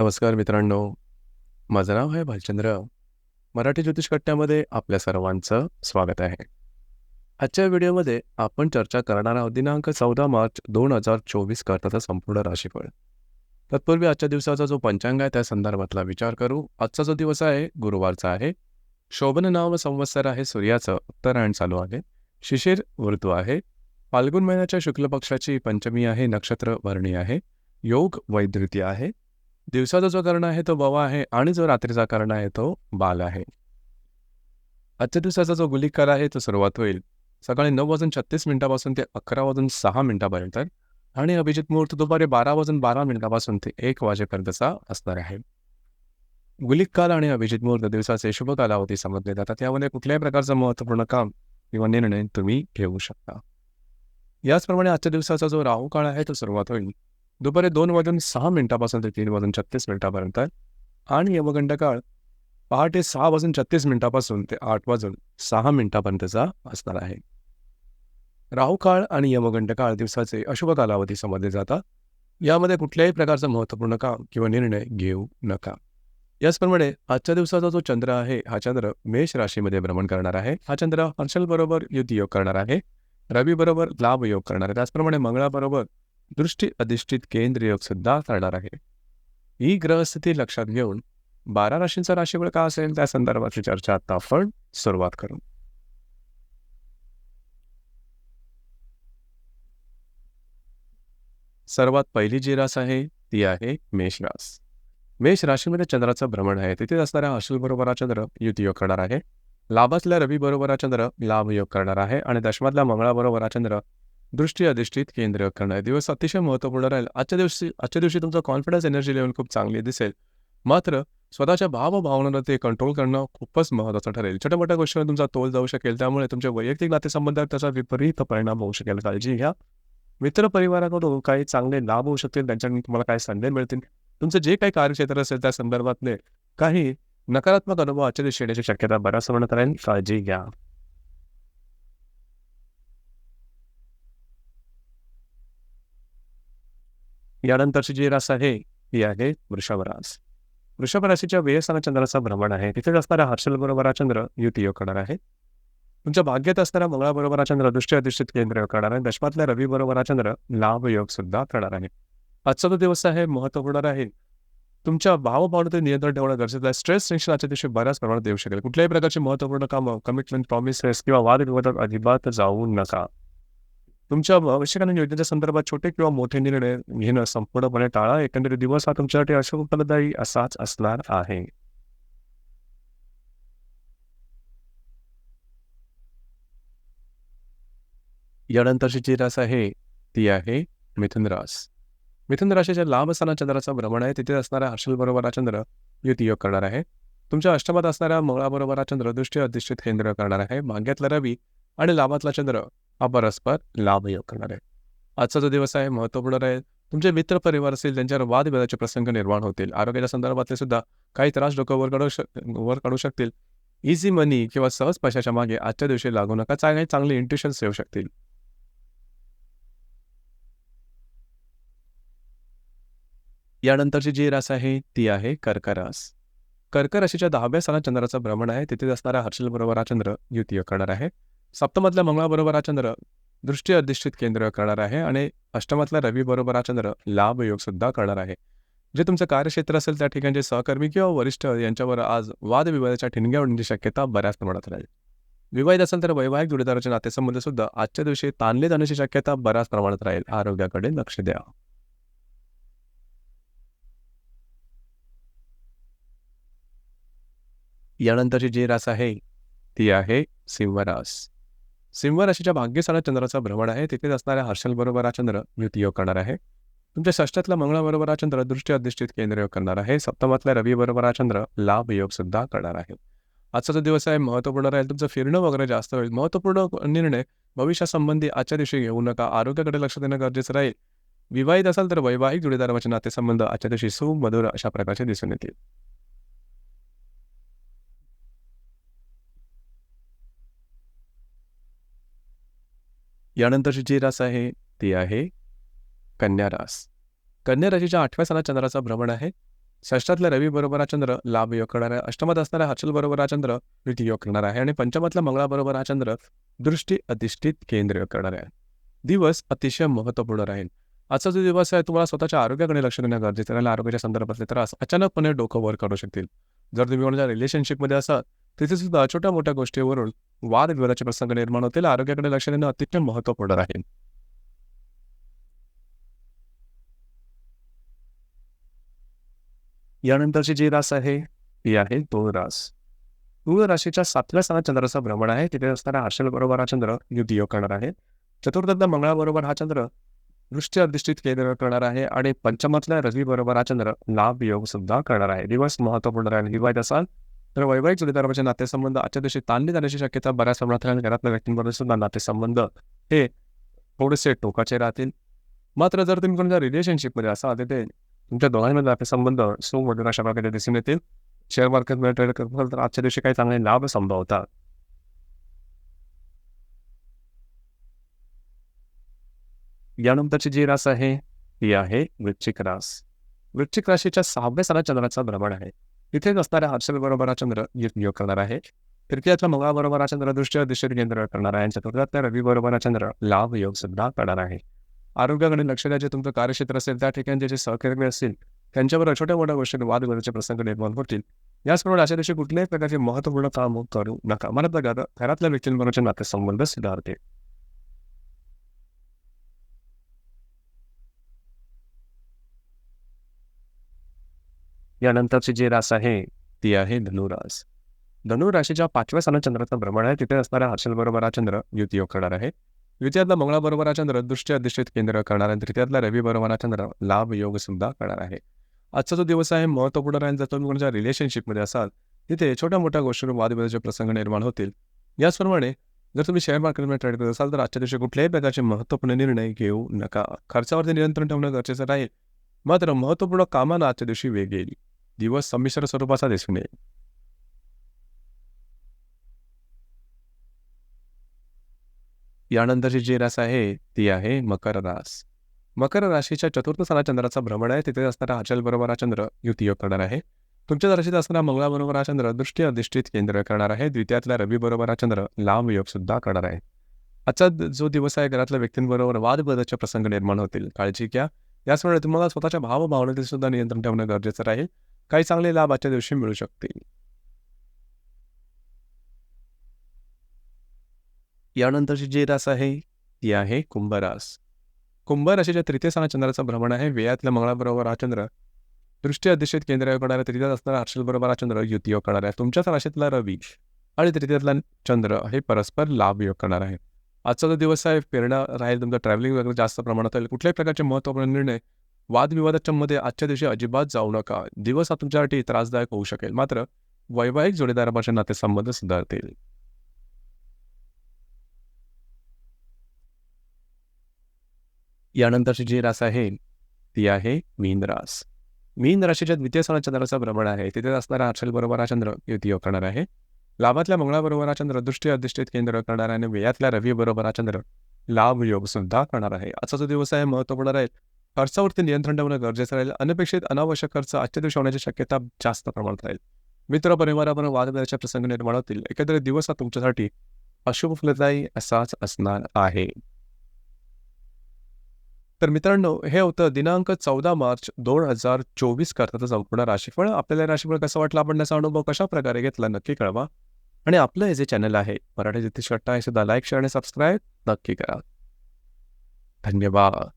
नमस्कार मित्रांनो. माझं नाव आहे भालचंद्र. मराठी ज्योतिष कट्ट्यामध्ये आपल्या सर्वांचं स्वागत आहे. आजच्या व्हिडिओमध्ये आपण चर्चा करणार आहोत दिनांक 14 मार्च 2024 करताचा संपूर्ण राशीफळ. तत्पूर्वी आजच्या दिवसाचा जो पंचांग आहे त्या संदर्भातला विचार करू. आजचा जो दिवस आहे गुरुवारचा आहे. शोभन नाव संवत्सर आहे सूर्याचं उत्तरायण चालू आहे. शिशिर ऋतू आहे. फाल्गुन महिन्याच्या शुक्ल पक्षाची पंचमी आहे. नक्षत्र भरणी आहे. योग वैद्युती आहे. दिवसाचा जो कर्ण आहे तो बवा आहे आणि जो रात्रीचा कर्ण आहे तो बाल आहे. आजच्या दिवसाचा जो गुलिकाल आहे तो सुरुवात होईल सकाळी नऊ वाजून छत्तीस मिनिटापासून ते अकरा वाजून सहा मिनिटापर्यंत आणि अभिजित मुहूर्त दुपारी बारा वाजून बारा मिनिटापासून ते एक वाजेपर्यंतचा असणार आहे. गुलिक काल आणि अभिजित मुहूर्त दिवसाचे शुभ कालावधी समजले जातात. यामध्ये कुठल्याही प्रकारचं महत्त्वपूर्ण काम किंवा निर्णय तुम्ही घेऊ शकता. याचप्रमाणे आजच्या दिवसाचा जो राहू काळ आहे तो सुरुवात होईल दुपारी दोन वाजून सहा मिनिटापासून ते तीन वाजून छत्तीस मिनिटापर्यंत आणि यमगंड काळ पहाटे सहा वाजून छत्तीस मिनिटापासून ते आठ वाजून सहा मिनिटापर्यंतचा असणार आहे. राहू काळ आणि यमगंड काळ दिवसाचे अशुभ कालावधी समजले जातात. यामध्ये कुठल्याही प्रकारचं महत्त्वपूर्ण काम किंवा निर्णय घेऊ नका. याचप्रमाणे आजच्या दिवसाचा जो चंद्र आहे हा चंद्र मेष राशीमध्ये भ्रमण करणार आहे. हा चंद्र हर्षल बरोबर योग करणार आहे. रवी बरोबर लाभ योग करणार आहे. त्याचप्रमाणे मंगळाबरोबर दृष्टी अधिष्ठित केंद्रयोग सुद्धा करणार आहे. ही ग्रहस्थिती लक्षात घेऊन बारा राशींचा राशीफळ का असेल त्या संदर्भाची चर्चा आता आपण सुरुवात करू. सर्वात पहिली जी रास आहे ती आहे मेष रास. मेष राशीमध्ये चंद्राचं भ्रमण आहे. तिथे असणाऱ्या अशुभ बरोबर चंद्र युतीयोग करणार आहे. लाभातल्या रवी बरोबर चंद्र लाभ योग करणार आहे आणि दशमातल्या मंगळाबरोबर चंद्र दृष्टी अधिष्ठित केंद्र करणार दिवस अतिशय महत्त्वपूर्ण राहील. आजच्या दिवशी आजच्या दिवशी तुमचा कॉन्फिडन्स एनर्जी लेव्हल खूप चांगली दिसेल. मात्र स्वतःच्या भावभावनांना ते कंट्रोल करणं खूपच महत्त्वाचं ठरेल. छोट्या-मोठ्या गोष्टींवर तुमचा तोल जाऊ शकेल. त्यामुळे तुमच्या वैयक्तिक नातेसंबंधात त्याचा विपरीत परिणाम होऊ शकेल. काळजी घ्या. मित्रपरिवाराकडून काही चांगले लाभ होऊ शकतील. त्यांच्याकडून तुम्हाला काही संधी मिळतील. तुमचं जे काही कार्यक्षेत्र असेल त्या संदर्भातले काही नकारात्मक अनुभव आजच्या दिवशी येण्याची शक्यता बऱ्याच प्रमाणात राहील. काळजी घ्या. यानंतरची जी रास आहे ती आहे वृषभ रास. वृषभ राशीच्या व्ययस्थानात चंद्राचा भ्रमण आहे. तिथेच असणाऱ्या हर्षल बरोबर चंद्र युती योग करणार आहे. तुमच्या भाग्यात असणाऱ्या मंगळाबरोबर चंद्र दृष्टी अधिष्ठित केंद्र योग करणार आहे. दशमातल्या रवी बरोबर चंद्र लाभ योग सुद्धा करणार आहे. आजचा जो दिवस आहे महत्त्वपूर्ण आहे तुमच्या भावभावनेवर नियंत्रण ठेवणं गरजेचं आहे. स्ट्रेस टेन्शन आजच्या दिवशी बऱ्याच प्रमाणात देऊ शकेल. कुठल्याही प्रकारचे महत्त्वपूर्ण कामं, कमिटमेंट, प्रॉमिसेस किंवा वादविवादात अजिबात जाऊ नका. तुमच्या भविष्य आणि योजनेच्या संदर्भात छोटे किंवा मोठे निर्णय घेणं संपूर्णपणे टाळा. एकंदरीत दिवस हा तुमच्यासाठी अशुभफलदायी असाच असणार आहे. यानंतरची जी रास आहे ती आहे मिथुन रास. मिथुन राशीच्या लाभ असताना चंद्राचा भ्रमण आहे. तिथे असणारा हर्षल बरोबर चंद्र युती योग करणार आहे. तुमच्या अष्टमात असणाऱ्या मंगळाबरोबर चंद्र दृष्टी अधिष्ठित केंद्र करणार आहे. भाग्यातला रवी आणि लाभातला चंद्र हा परस्पर लाभ योग करणार आहे. आजचा जो दिवस आहे महत्त्वपूर्ण आहे तुमचे मित्र परिवार असेल त्यांच्यावर वादविवादाचे प्रसंग निर्माण होतील. आरोग्याच्या संदर्भातले सुद्धा काही त्रास डोकं वर काढू शक वर काढू शकतील. इझी मनी किंवा सहज पैशाच्या मागे आजच्या दिवशी लागू नका. चांगले चांगले इंट्युशन्स येऊ शकतील. यानंतरची जी रास आहे ती आहे कर्करास कर्क राशीच्या दहाव्या स्थानात चंद्राचं भ्रमण आहे. तिथे असणारा हर्षल बरोबर चंद्र युती करणार आहे. सप्तमातल्या मंगळाबरोबर चंद्र दृष्टी अधिष्ठित केंद्र करणार आहे आणि अष्टमातल्या रवी बरोबर चंद्र लाभ योग सुद्धा करणार आहे. जे तुमचं कार्यक्षेत्र असेल त्या ठिकाणचे सहकर्मी किंवा वरिष्ठ यांच्यावर आज वादविवादाच्या ठिणग्या उडण्याची शक्यता बऱ्याच प्रमाणात राहील. विवाहित असेल तर वैवाहिक जोडीदाराच्या नातेसंबंध सुद्धा आजच्या दिवशी ताणले जाण्याची शक्यता बऱ्याच प्रमाणात राहील. आरोग्याकडे लक्ष द्या. यानंतरची जी रास आहे ती आहे सिंह रास. सिंह राशीच्या भाग्यस्थानात चंद्राचा भ्रमण आहे. तिथेच असणाऱ्या हर्षल बरोबर चंद्र युती योग करणार आहे. तुमच्या षष्ठातल्या मंगळाबरोबर चंद्र दृष्टी अधिष्ठित केंद्र योग करणार आहे. सप्तमातल्या रवी बरोबर चंद्र लाभ योग सुद्धा करणार आहे. आजचा जो दिवस आहे महत्त्वपूर्ण राहील. तुमचं फिरणं वगैरे जास्त होईल. महत्त्वपूर्ण निर्णय भविष्यासंबंधी आजच्या दिवशी घेऊ नका. आरोग्याकडे लक्ष देणं गरजेचं राहील. विवाहित असाल तर वैवाहिक जोडीदाराचे नातेसंबंध आजच्या दिवशी सुमधुर अशा प्रकारचे दिसून येतील. यानंतरची जी रास आहे ती आहे कन्या रास. कन्या राशीच्या आठव्या स्थानात चंद्राचं भ्रमण आहे. षष्ठातल्या रवी बरोबर हा चंद्र लाभ योग करणार आहे अष्टमात असणाऱ्या हर्षल बरोबर हा चंद्र रीती योग करणार आहे. आणि पंचमातल्या मंगळाबरोबर हा चंद्र दृष्टी अधिष्ठित केंद्र योग करणार आहे दिवस अतिशय महत्त्वपूर्ण राहील. आजचा जो दिवस आहे तुम्हाला स्वतःच्या आरोग्याकडे लक्ष देणं गरजेचं आहे. आरोग्याच्या संदर्भातले त्रास अचानकपणे डोकं वर काढू शकतील. जर तुम्ही कोणाच्या रिलेशनशिपमध्ये असाल तिथे सुद्धा छोट्या मोठ्या गोष्टीवरून वादविवादाचे प्रसंग निर्माण होतील. आरोग्याकडे लक्ष देणं अतिशय महत्त्वपूर्ण राहील यानंतरची जी रास आहे ती आहे तूळ रास. तूळ राशीच्या सातव्या स्थानात चंद्राचा भ्रमण आहे. तिथे असताना हर्षल बरोबर हा चंद्र युद्ध योग करणार आहे. चतुर्थातल्या मंगळाबरोबर हा चंद्र दृष्टी अधिष्ठित केंद्र करणार आहे आणि पंचमातल्या रवी बरोबर हा चंद्र लाभ योग सुद्धा करणार आहे. दिवस महत्त्वपूर्ण राहील. विवाहित असाल तर वैवाहिक जोडीदाराचे नातेसंबंध आजच्या दिवशी ताणले जाण्याची शक्यता बऱ्याच प्रमाणात राहील. घरातल्या व्यक्तींबरोबर सुद्धा नातेसंबंध हे थोडेसे टोकाचे राहतील. मात्र जर तुम्ही कोणत्या रिलेशनशिपमध्ये असाल ते तुमच्या दोघांमध्ये नातेसंबंध सुमधुर अशा प्रकारे दिसून येतील. शेअर मार्केटमध्ये ट्रेड करत तर आजच्या दिवशी काही चांगले लाभ संभवतात. यानंतरची जी रास आहे ती आहे वृश्चिक रास. वृश्चिक राशीच्या सहाव्या साला चंद्राचा भ्रमण आहे. इथेच असणाऱ्या हर्षल बरोबर चंद्र योग करणार आहे तृतीयाच्या मंगळाबरोबर हा चंद्र दृष्टी दिशेने केंद्र करणार आहे आणि चतुर्थातल्या रवी बरोबर हा चंद्र लाभ योग सुद्धा करणार आहे आरोग्याकडे लक्ष द्यायचे तुमचं कार्यक्षेत्र असेल त्या ठिकाणी जे सहकर्मी असतील त्यांच्यावर छोट्या मोठ्या गोष्टी वादविवादाचे प्रसंग निर्माण होतील याचप्रमाणे अशा दिवशी कुठल्याही प्रकारचे महत्त्वपूर्ण काम करू नका मला बघा घरातल्या व्यक्तींबरोबरचे नातेसंबंध सुधारते यानंतरचे जे रास आहे ती आहे धनुरास. धनुराशीच्या पाचव्या स्थानात चंद्राचं भ्रमण आहे तिथे असणारा हर्षल बरोबर हा चंद्र युतियोग करणार आहे. द्वितीयातला मंगळाबरोबर हा चंद्र दृष्टी अधिष्ठित केंद्र करणार आहे तृतीयातला रवी बरोबर हा चंद्र लाभ योग सुद्धा करणार आहे. आजचा जो दिवस आहे महत्त्वपूर्ण राहील जर तुम्ही कोणाच्या रिलेशनशिपमध्ये असाल तिथे छोट्या मोठ्या गोष्टीवर वादविवादाचे प्रसंग निर्माण होतील. याचप्रमाणे जर तुम्ही शेअर मार्केटमध्ये ट्रेड करत असाल तर आजच्या दिवशी कुठल्याही प्रकारचे महत्त्वपूर्ण निर्णय घेऊ नका. खर्चावरती नियंत्रण ठेवणं गरजेचं राहील. मात्र महत्त्वपूर्ण कामांना आजच्या दिवशी वेग येईल. दिवस संमिश्र स्वरूपाचा दिसून येईल. यानंतरची जी रास आहे ती आहे मकर रास. मकर राशीच्या चतुर्थ स्थाना चंद्राचा भ्रमण आहे. तिथे असणारा अचल बरोबर हा चंद्र युती योग करणार आहे. तुमच्या राशीत असणारा मंगळाबरोबर हा चंद्र दृष्टी अधिष्ठित केंद्र करणार आहे. द्वितीयातल्या रवी बरोबर हा चंद्र लांब योग सुद्धा करणार आहे. आजचा जो दिवस आहे घरातल्या व्यक्तींबरोबर वादविवादाचे प्रसंग निर्माण होतील. काळजी घ्या. याचमुळे तुम्हाला स्वतःच्या भावभावनेतील सुद्धा नियंत्रण ठेवणं गरजेचं राहील. काही चांगले लाभ आजच्या दिवशी मिळू शकतील. यानंतरची जी रास आहे ती आहे कुंभरास. कुंभ राशीच्या तृतीय स्थानात चंद्राचा भ्रमण आहे. वेयातल्या मंगळाबरोबर हा चंद्र दृष्टी अधिष्ठित केंद्र करणाऱ्या तृतीयात असणारा हर्षल बरोबर हा चंद्र युती योग करणार आहे. तुमच्याच राशीतला रवी आणि तृतीयातला चंद्र हे परस्पर लाभ योग करणार आहे. आजचा जो दिवस आहे पेरणा राहील तुमचं ट्रॅव्हलिंग वगैरे जास्त प्रमाणात होईल. कुठल्याही प्रकारचे महत्त्वपूर्ण निर्णय वादविवादाच्या मध्ये आजच्या दिवशी अजिबात जाऊ नका. दिवस हा तुमच्यासाठी त्रासदायक होऊ शकेल. मात्र वैवाहिक जोडीदारापासून नातेसंबंध सुधारतील. यानंतरची जी रास आहे ती आहे मीन रास. मीन राशीच्या द्वितीय स्थानात चंद्राचा भ्रमण आहे. तिथे असणारा हर्षल बरोबर हा चंद्र युती योग करणार आहे. लाभातल्या मंगळाबरोबर हा चंद्र दृष्टी अधिष्ठित केंद्र करणार आहे आणि वेयातल्या रवी बरोबर हा चंद्र लाभ योग सुद्धा करणार आहे. आजचा जो दिवस आहे महत्त्वपूर्ण राहील खर्चावरती नियंत्रण ठेवणं गरजेचं राहील. अनपेक्षित अनावश्यक खर्च आजच्या दिवशी होण्याची शक्यता जास्त प्रमाणात राहील. मित्र परिवाराबरोबर वादविवादाचे प्रसंग निर्माण होतील. एकंदरीत दिवस हा तुमच्यासाठी अशुभ फलदायी असाच असणार आहे. तर मित्रांनो हे होतं दिनांक चौदा मार्च दोन हजार चोवीस करताचं संपूर्ण राशीफळ. आपल्याला राशीफळ कसं वाटलं आपण त्याचा अनुभव कशा प्रकारे घेतला नक्की कळवा. आणि आपलं हे जे चॅनल आहे मराठी ज्योतिष कट्टा हे सुद्धा लाईक शेअर आणि सबस्क्राईब नक्की करा. धन्यवाद.